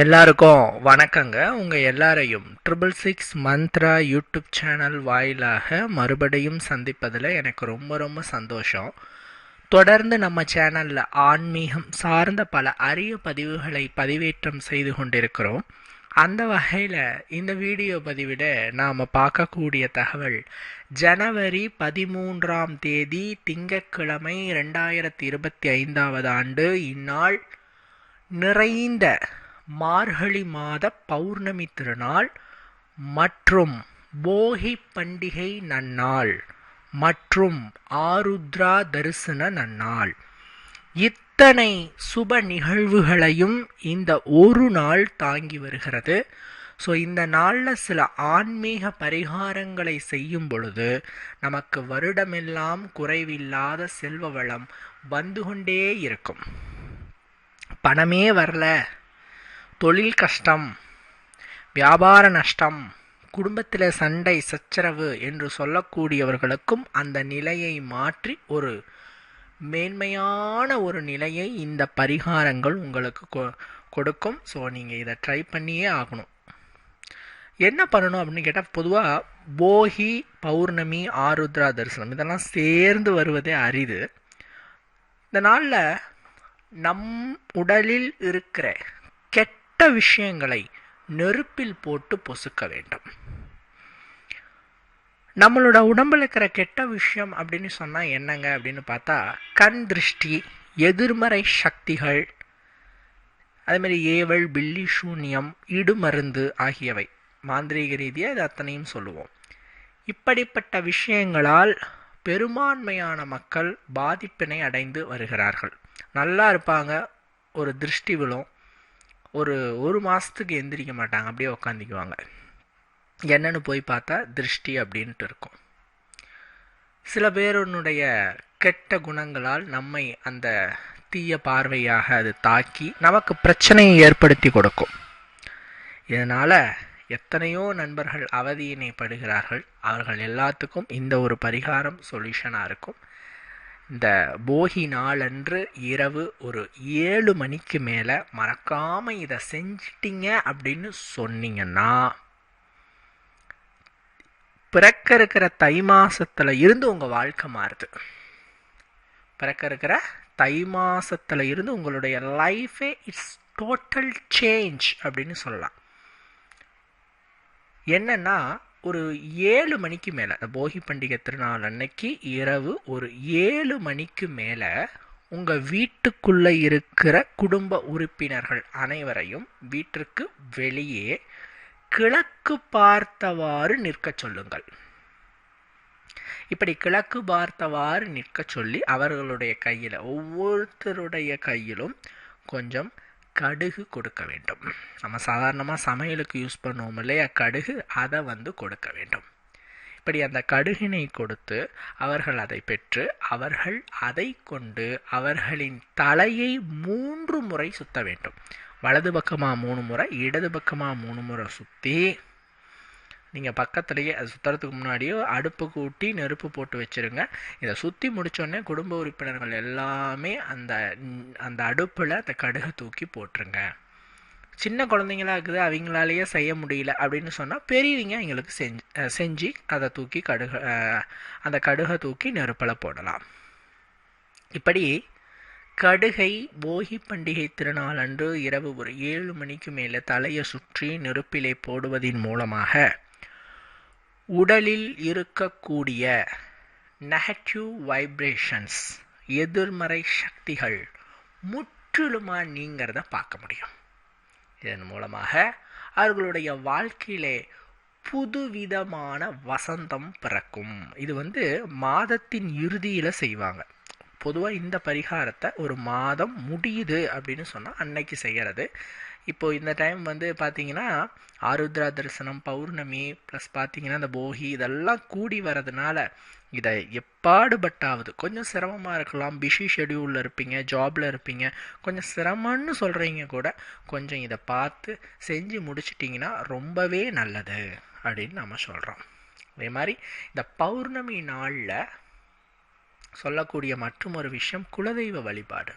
எல்லாருக்கும் வணக்கங்க. உங்கள் எல்லாரையும் triple six Mantra YouTube channel வாயிலாக மறுபடியும் சந்திப்பதில் எனக்கு ரொம்ப ரொம்ப சந்தோஷம். தொடர்ந்து நம்ம சேனலில் ஆன்மீகம் சார்ந்த பல அரிய பதிவுகளை பதிவேற்றம் செய்து கொண்டிருக்கிறோம். அந்த வகையில் இந்த வீடியோ பதிவிட நாம் பார்க்கக்கூடிய தகவல் ஜனவரி பதிமூன்றாம் தேதி திங்கட்கிழமை ரெண்டாயிரத்தி இருபத்தி ஐந்தாவது ஆண்டு இந்நாள் நிறைந்த மார்கழி மாத பௌர்ணமி திருநாள் மற்றும் போகி பண்டிகை நன்னாள் மற்றும் ஆருத்ரா தரிசன நன்னாள். இத்தனை சுப நிகழ்வுகளையும் இந்த ஒரு நாள் தாங்கி வருகிறது. ஸோ இந்த நாளில் சில ஆன்மீக பரிகாரங்களை செய்யும் பொழுது நமக்கு வருடமெல்லாம் குறைவில்லாத செல்வ வளம் வந்து கொண்டே இருக்கும். பணமே வரல. தொழில் கஷ்டம் வியாபார நஷ்டம் குடும்பத்தில் சண்டை சச்சரவு என்று சொல்லக்கூடியவர்களுக்கும் அந்த நிலையை மாற்றி ஒரு மேன்மையான ஒரு நிலையை இந்த பரிகாரங்கள் உங்களுக்கு கொ- கொடுக்கும். ஸோ நீங்கள் இதை ட்ரை பண்ணியே ஆகணும். என்ன பண்ணணும் அப்படின்னு கேட்டால் பொதுவாக போகி பௌர்ணமி ஆருத்ரா தரிசனம் இதெல்லாம் சேர்ந்து வருவதே அரிது. இந்த நாளில் நம் உடலில் இருக்கிற கெட்ட விஷயங்களை நெருப்பில் போட்டு பொசுக்க வேண்டும். நம்மளோட உடம்புல இருக்கிற கெட்ட விஷயம் அப்படின்னு சொன்னால் என்னங்க அப்படின்னு பார்த்தா கண் திருஷ்டி எதிர்மறை சக்திகள் அதேமாதிரி ஏவல் பில்லி சூன்யம் இடுமருந்து ஆகியவை. மாந்திரீக ரீதியாக இது அத்தனையும் சொல்லுவோம். இப்படிப்பட்ட விஷயங்களால் பெரும்பான்மையான மக்கள் பாதிப்பினை அடைந்து வருகிறார்கள். நல்லா இருப்பாங்க ஒரு திருஷ்டி விழும். ஒரு ஒரு மாதத்துக்கு எந்திரிக்க மாட்டாங்க. அப்படியே உக்காந்திக்குவாங்க. என்னன்னு போய் பார்த்தா திருஷ்டி அப்படின்ட்டு இருக்கும். சில பேருனுடைய கெட்ட குணங்களால் நம்மை அந்த தீய பார்வையாக அது தாக்கி நமக்கு பிரச்சனையை ஏற்படுத்தி கொடுக்கும். இதனால் எத்தனையோ நண்பர்கள் அவதியினை படுகிறார்கள். அவர்கள் எல்லாத்துக்கும் இந்த ஒரு பரிகாரம் சொல்யூஷனாக இருக்கும். இந்த போகி நாளன்று இரவு ஒரு ஏழு மணிக்கு மேலே மறக்காமல் இதை செஞ்சிட்டீங்க அப்படின்னு சொன்னீங்கன்னா பிறக்க இருக்கிற தை மாசத்தில் இருந்து உங்கள் வாழ்க்கை மாறுது. பிறக்க இருக்கிற தை மாசத்தில் இருந்து உங்களுடைய லைஃபே இட்ஸ் டோட்டல் சேஞ்ச் அப்படின்னு சொல்லலாம். என்னன்னா ஒரு ஏழு மணிக்கு மேலே அந்த போகி பண்டிகை திருநாள் அன்னைக்கு இரவு ஒரு ஏழு மணிக்கு மேலே உங்கள் வீட்டுக்குள்ளே இருக்கிற குடும்ப உறுப்பினர்கள் அனைவரையும் வீட்டிற்கு வெளியே கிழக்கு பார்த்தவாறு நிற்கச் சொல்லுங்கள். இப்படி கிழக்கு பார்த்தவாறு நிற்கச் சொல்லி அவர்களுடைய கையில் ஒவ்வொருத்தருடைய கையிலும் கொஞ்சம் கடுகு கொடுக்க வேண்டும். நம்ம சாதாரணமாக சமையலுக்கு யூஸ் பண்ணுவோம் இல்லையா? கடுகு அதை வந்து கொடுக்க வேண்டும். இப்படி அந்த கடுகினை கொடுத்து அவர்கள் அதை பெற்று அவர்கள் அதை கொண்டு அவர்களின் தலையை மூன்று முறை சுத்த வேண்டும். வலது பக்கமாக மூணு முறை இடது பக்கமாக மூணு முறை சுற்றி நீங்கள் பக்கத்துலேயே அது சுற்றுறதுக்கு முன்னாடியோ அடுப்பு கூட்டி நெருப்பு போட்டு வச்சுருங்க. இதை சுற்றி முடித்தோடனே குடும்ப உறுப்பினர்கள் எல்லாமே அந்த அந்த அடுப்பில் அந்த கடுகை தூக்கி போட்டுருங்க. சின்ன குழந்தைங்களா இருக்குது அவங்களாலேயே செய்ய முடியல அப்படின்னு சொன்னால் பெரியவங்க எங்களுக்கு செஞ்சு செஞ்சு அதை தூக்கி கடுகு அந்த கடுகை தூக்கி நெருப்பில் போடலாம். இப்படி கடுகை போகி பண்டிகை திருநாள் அன்று இரவு ஒரு ஏழு மணிக்கு மேலே தலையை சுற்றி நெருப்பிலே போடுவதின் மூலமாக உடலில் இருக்கக்கூடிய நெகட்டிவ் வைப்ரேஷன்ஸ் எதிர்மறை சக்திகள் முற்றிலுமாக நீங்கிறத பார்க்க முடியும். இதன் மூலமாக அவர்களுடைய வாழ்க்கையிலே புதுவிதமான வசந்தம் பிறக்கும். இது வந்து மாதத்தின் இறுதியில் செய்வாங்க. பொதுவாக இந்த பரிகாரத்தை ஒரு மாதம் முடியுது அப்படின்னு சொன்னால் அன்னைக்கு செய்கிறது இப்போது இந்த டைம் வந்து பார்த்தீங்கன்னா ஆருத்ரா தரிசனம் பௌர்ணமி ப்ளஸ் பார்த்தீங்கன்னா இந்த போகி இதெல்லாம் கூடி வரதுனால இதை எப்பாடுபட்டாவது கொஞ்சம் சிரமமாக இருக்கலாம். பிஸி ஷெடியூலில் இருப்பீங்க ஜாபில் இருப்பீங்க கொஞ்சம் சிரமம்னு சொல்கிறீங்க கூட கொஞ்சம் இதை பார்த்து செஞ்சு முடிச்சிட்டிங்கன்னா ரொம்பவே நல்லது அப்படின்னு நம்ம சொல்கிறோம் அதே மாதிரி இந்த பௌர்ணமி நாளில் சொல்லக்கூடிய மற்றும் ஒரு விஷயம் குலதெய்வ வழிபாடு.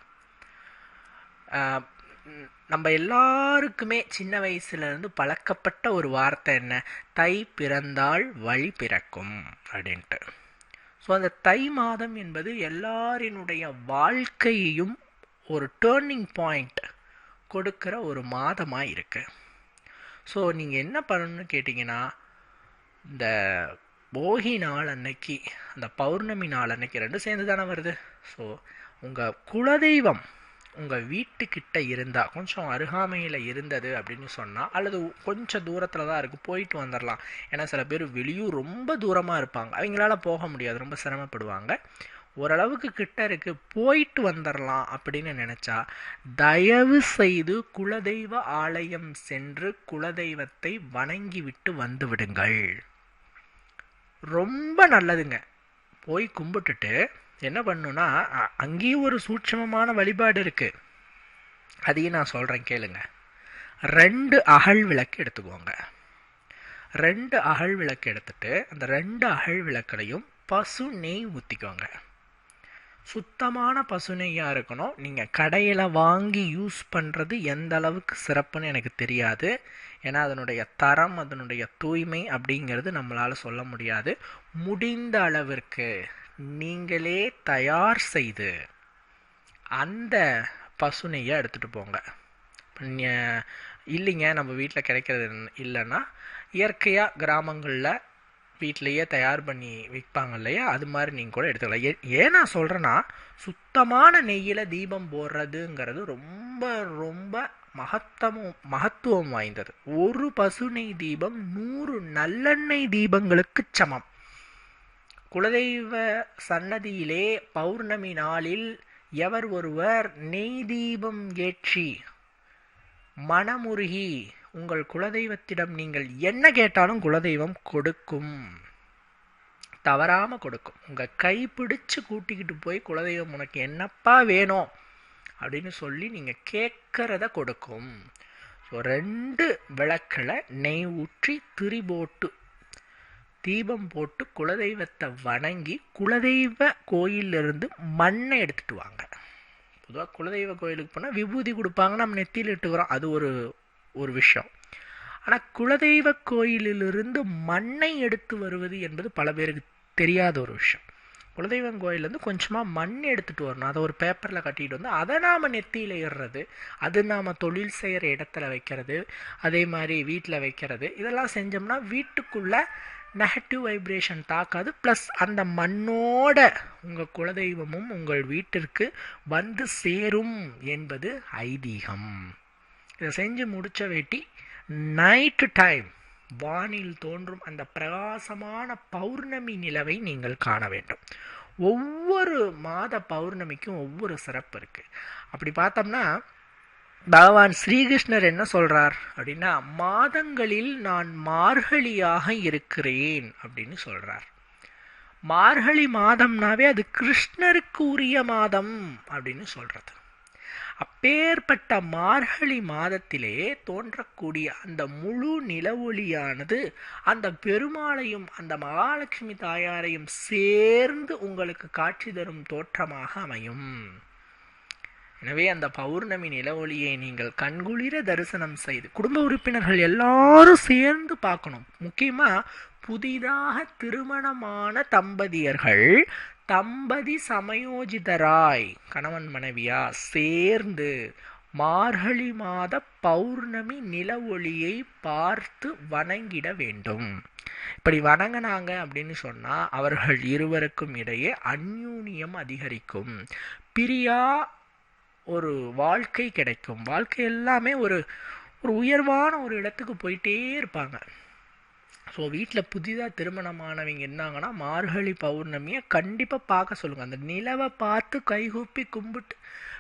நம்ம எல்லாருக்குமே சின்ன வயசுலேருந்து பழக்கப்பட்ட ஒரு வார்த்தை என்ன? தை பிறந்தால் வழி பிறக்கும் அப்படின்ட்டு. ஸோ அந்த தை மாதம் என்பது எல்லாரினுடைய வாழ்க்கையையும் ஒரு டேர்னிங் பாயிண்ட் கொடுக்குற ஒரு மாதமாக இருக்குது ஸோ நீங்கள் என்ன பண்ணணும்னு கேட்டிங்கன்னா இந்த போகி நாள் அன்னைக்கு அந்த பௌர்ணமி நாள் அன்னைக்கு ரெண்டும் சேர்ந்து தானே வருது? ஸோ உங்கள் குலதெய்வம் உங்கள் வீட்டுக்கிட்ட இருந்தால் கொஞ்சம் அருகாமையில் இருந்தது அப்படின்னு சொன்னால் அல்லது கொஞ்சம் தூரத்தில் தான் இருக்குது போயிட்டு வந்துடலாம் ஏன்னா சில பேர் வெளியூர் ரொம்ப தூரமாக இருப்பாங்க. அவங்களால போக முடியாது ரொம்ப சிரமப்படுவாங்க. ஓரளவுக்கு கிட்ட இருக்கு போயிட்டு வந்துடலாம் அப்படின்னு நினச்சா தயவு செய்து குலதெய்வ ஆலயம் சென்று குலதெய்வத்தை வணங்கி விட்டு வந்து விடுங்கள். ரொம்ப நல்லதுங்க. போய் கும்பிட்டுட்டு என்ன பண்ணுன்னா அங்கேயும் ஒரு சூட்சமமான வழிபாடு இருக்கு. அதையும் நான் சொல்கிறேன் கேளுங்க. ரெண்டு அகல் விளக்கு எடுத்துக்கோங்க. ரெண்டு அகல் விளக்கு எடுத்துட்டு அந்த ரெண்டு அகல் விளக்கடையும் பசு நெய் ஊற்றிக்கோங்க சுத்தமான பசு நெய்யாக இருக்கணும். நீங்கள் கடையில் வாங்கி யூஸ் பண்ணுறது எந்த அளவுக்கு சிறப்புன்னு எனக்கு தெரியாது. ஏன்னா அதனுடைய தரம் அதனுடைய தூய்மை அப்படிங்கிறது நம்மளால் சொல்ல முடியாது. முடிந்த அளவிற்கு நீங்களே தயார் செய்து அந்த பசு நெய்யை எடுத்துகிட்டு போங்க இல்லைங்க நம்ம வீட்டில் கிடைக்கிறது இல்லைன்னா இயற்கையாக கிராமங்களில் வீட்டிலையே தயார் பண்ணி விற்பாங்க இல்லையா? அது மாதிரி நீங்கள் கூட எடுத்துக்கலாம். ஏ ஏன் நான் சொல்கிறேன்னா சுத்தமான நெய்யில் தீபம் போடுறதுங்கிறது ரொம்ப ரொம்ப மகத்தமும் மகத்துவம் வாய்ந்தது. ஒரு பசு நெய் தீபம் நூறு நல்லெண்ணெய் தீபங்களுக்கு சமம். குலதெய்வ சன்னதியிலே பௌர்ணமி நாளில் எவர் ஒருவர் நெய் தீபம் ஏற்றி மனமுருகி உங்கள் குலதெய்வத்திடம் நீங்கள் என்ன கேட்டாலும் குலதெய்வம் கொடுக்கும். தவறாமல் கொடுக்கும். உங்கள் கை பிடிச்சு கூட்டிக்கிட்டு போய் குலதெய்வம் உனக்கு என்னப்பா வேணும்? அப்படின்னு சொல்லி நீங்கள் கேட்கறத கொடுக்கும். ஸோ ரெண்டு விளக்கில் நெய் ஊற்றி திரி போட்டு தீபம் போட்டு குலதெய்வத்தை வணங்கி குலதெய்வ கோயிலிருந்து மண்ணை எடுத்துட்டு வாங்க. பொதுவாக குலதெய்வ கோயிலுக்கு போனால் விபூதி கொடுப்பாங்க நம்ம நெத்தியில் இட்டுக்கிறோம். அது ஒரு ஒரு விஷயம். ஆனால் குலதெய்வ கோயிலிலிருந்து மண்ணை எடுத்து வருவது என்பது பல பேருக்கு தெரியாத ஒரு விஷயம். குலதெய்வம் கோயிலேருந்து கொஞ்சமாக மண் எடுத்துகிட்டு வரணும். அதை ஒரு பேப்பரில் கட்டிட்டு வந்து அதை நாம் நெத்தியில் இடுறது அது நாம் தொழில் செய்கிற இடத்துல வைக்கிறது அதே மாதிரி வீட்டில் வைக்கிறது. இதெல்லாம் செஞ்சோம்னா வீட்டுக்குள்ளே நெகட்டிவ் வைப்ரேஷன் தாக்காது. ப்ளஸ் அந்த மண்ணோட உங்கள் குலதெய்வமும் உங்கள் வீட்டிற்கு வந்து சேரும் என்பது ஐதீகம். இதை செஞ்சு முடித்த வேட்டி நைட்டு டைம் வானில் தோன்றும் அந்த பிரகாசமான பௌர்ணமி நிலவை நீங்கள் காண வேண்டும். ஒவ்வொரு மாத பௌர்ணமிக்கும் ஒவ்வொரு சிறப்பு இருக்குது அப்படி பார்த்தோம்னா பகவான் ஸ்ரீகிருஷ்ணர் என்ன சொல்றார் அப்படின்னா மாதங்களில் நான் மார்கழியாக இருக்கிறேன் அப்படின்னு சொல்றார். மார்கழி மாதம்னாவே அது கிருஷ்ணருக்கு உரிய மாதம் அப்படின்னு சொல்றது. அப்பேற்பட்ட மார்கழி மாதத்திலே தோன்றக்கூடிய அந்த முழு நிலவொளியானது அந்த பெருமாளையும் அந்த மகாலட்சுமி தாயாரையும் சேர்ந்து உங்களுக்கு காட்சி தரும் தோற்றமாக அமையும். எனவே அந்த பௌர்ணமி நிலவொளியை நீங்கள் கண்குளிர தரிசனம் செய்து குடும்ப உறுப்பினர்கள் எல்லாரும் சேர்ந்து பார்க்கணும். முக்கியமாக புதிதாக திருமணமான தம்பதியர்கள் தம்பதி சமயோஜிதராய் கணவன் மனைவியா சேர்ந்து மார்கழி மாத பௌர்ணமி நில ஒளியை பார்த்து வணங்கிட வேண்டும். இப்படி வணங்கினாங்க அப்படின்னு சொன்னால் அவர்கள் இருவருக்கும் இடையே அந்யூன்யம் அதிகரிக்கும். பிரியா ஒரு வாழ்க்கை கிடைக்கும். வாழ்க்கை எல்லாமே ஒரு ஒரு உயர்வான ஒரு இடத்துக்கு போயிட்டே இருப்பாங்க. ஸோ வீட்டில் புதிதாக திருமணமானவங்க என்னாங்கன்னா மார்கழி பௌர்ணமியை கண்டிப்பாக பார்க்க சொல்லுங்கள் அந்த நிலவை பார்த்து கைகூப்பி கும்பிட்டு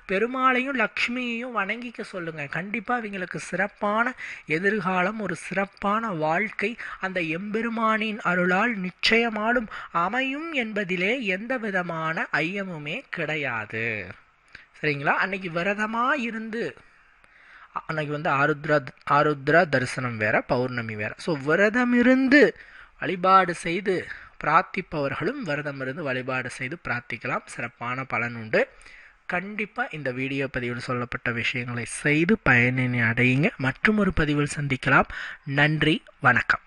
பெருமாளையும் லக்ஷ்மியையும் வணங்கிக்க சொல்லுங்கள் கண்டிப்பாக அவங்களுக்கு சிறப்பான எதிர்காலம் ஒரு சிறப்பான வாழ்க்கை அந்த எம்பெருமானின் அருளால் நிச்சயமாலும் அமையும் என்பதிலே எந்த விதமான ஐயமுமே கிடையாது. சரிங்களா அன்னைக்கு விரதமாக இருந்து அன்னைக்கு வந்து ஆருத்ரா ஆருத்ரா தரிசனம் வேற பௌர்ணமி வேற. ஸோ விரதம் இருந்து வழிபாடு செய்து பிரார்த்திப்பவர்களும் விரதம் இருந்து வழிபாடு செய்து பிரார்த்திக்கலாம். சிறப்பான பலன் உண்டு. கண்டிப்பாக இந்த வீடியோ பதிவில் சொல்லப்பட்ட விஷயங்களை செய்து பயனினை அடையுங்க. மற்றும் ஒரு பதிவில் சந்திக்கலாம். நன்றி வணக்கம்.